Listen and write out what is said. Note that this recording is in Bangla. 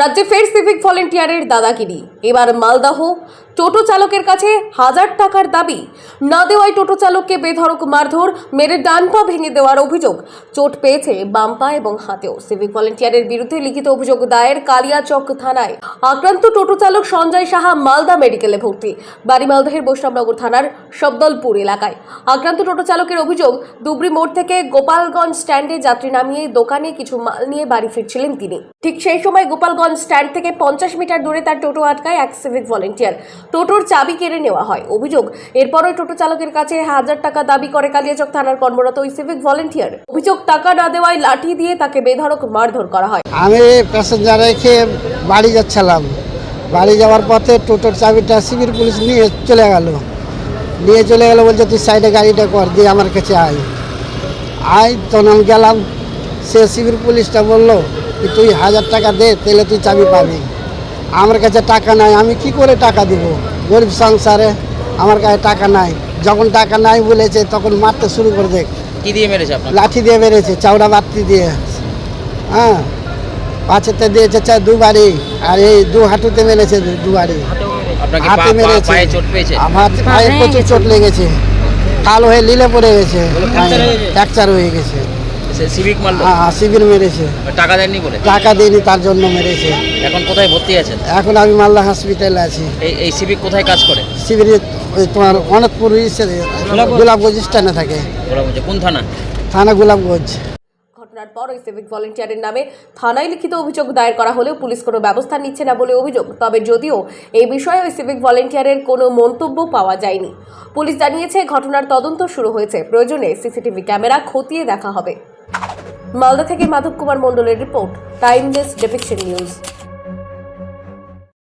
রাজ্যে ফের সিভিক ভলেন্টিয়ারের দাদাগিরি। এবার মালদাহ, টোটো চালকের কাছে হাজার টাকার দাবি। না দেওয়ায় টোটো চালককে বেধড়ক মারধর, মেরে ডান পা ভেঙে দেওয়ার অভিযোগ। চোট পেয়েছে বাম পা এবং হাতেও। সিভিক ভলেন্টিয়ারের বিরুদ্ধে লিখিত অভিযোগ দায়ের কালিয়াচক থানায়। আক্রান্ত টোটো চালক সঞ্জয় সাহা মালদা মেডিকেলে ভর্তি। বাড়ি মালদাহের বৈষ্ণবনগর থানার শব্দলপুর এলাকায়। আক্রান্ত টোটো চালকের অভিযোগ, দুবরি মোড় থেকে গোপালগঞ্জ স্ট্যান্ডে যাত্রী নামিয়ে দোকানে কিছু মাল নিয়ে বাড়ি ফিরছিলেন তিনি। ঠিক সেই সময় গোপালগঞ্জ স্ট্যান্ড থেকে পঞ্চাশ মিটার দূরে তার টোটো আটকায় এক সিভিক ভলেন্টিয়ার। টোটোর চাবি কেড়ে নেওয়া হয়। অভিযোগ এরপরই টোটো চালকের কাছে হাজার টাকা দাবি করে কালিয়াচক থানার কর্মরত ওই সিভিক ভলেন্টিয়ার। অভিযোগ, টাকা না দেওয়ায় লাঠি দিয়ে তাকে বেধড়ক মারধর করা হয়। আমি প্যাসেঞ্জার রেখে বাড়ি যাচ্ছিলাম। বাড়ি যাওয়ার পথে টোটোর চাবিটা শিবির পুলিশ নিয়ে চলে গেল। নিয়ে চলে গেল বলছে, তুই সাইডে গাড়িটা কর, দিয়ে আমার কাছে আয়। আয়, তখন গেলাম। সে শিবির পুলিশটা বলল তুই হাজার টাকা দে তাহলে তুই চাবি পাবি। আমার কাছে টাকা নাই আমি কি করে টাকা দিব? গরিব সংসারে আমার কাছে টাকা নাই। যখন টাকা নাই বলেছে তখন মারতে শুরু করে দেখ। কি দিয়ে মেরেছে লাঠি দিয়ে বেড়েছে চাউড়া বাতি দিয়ে। হ্যাঁ পাঁচেতে দিয়েছে চা দুবারই আর এই দু হাঁটুতে মেরেছে দুবারই হাতে মেরেছে। পায়ে আমার পায়ে প্রচুর চোট লেগেছে। কালো হয়ে লিলে পড়ে গেছে? ফ্র্যাকচার হয়ে গেছে। সে সিভিক মারলো? হ্যাঁ শিবির মেরেছে। টাকা দেননি বলে? টাকা দিইনি তার জন্য মেরেছে। এখন কোথায় ভর্তি আছেন? এখন আমি মালদা হসপিটালে আছি। এই এই সিভিক কোথায় কাজ করে? শিবিরে ওই তোমার অনেকপুর গোলাপগঞ্জ। স্ট্যান্ডে থাকে। ওরা কোন থানা? থানা গোলাপগঞ্জ। ঘটনার পর ওই সিভিক ভলেন্টিয়ারের নামে থানায় লিখিত অভিযোগ দায়ের করা হলেও পুলিশ কোনো ব্যবস্থা নিচ্ছে না বলে অভিযোগ। তবে যদিও এই বিষয়ে ওই সিভিক ভলেন্টিয়ারের কোনো মন্তব্য পাওয়া যায়নি। পুলিশ জানিয়েছে ঘটনার তদন্ত শুরু হয়েছে। প্রয়োজনে সিসিটিভি ক্যামেরা খতিয়ে দেখা হবে। মালদা থেকে মাধব কুমার মণ্ডলের রিপোর্ট টাইমলেস ডেপিকশন নিউজ।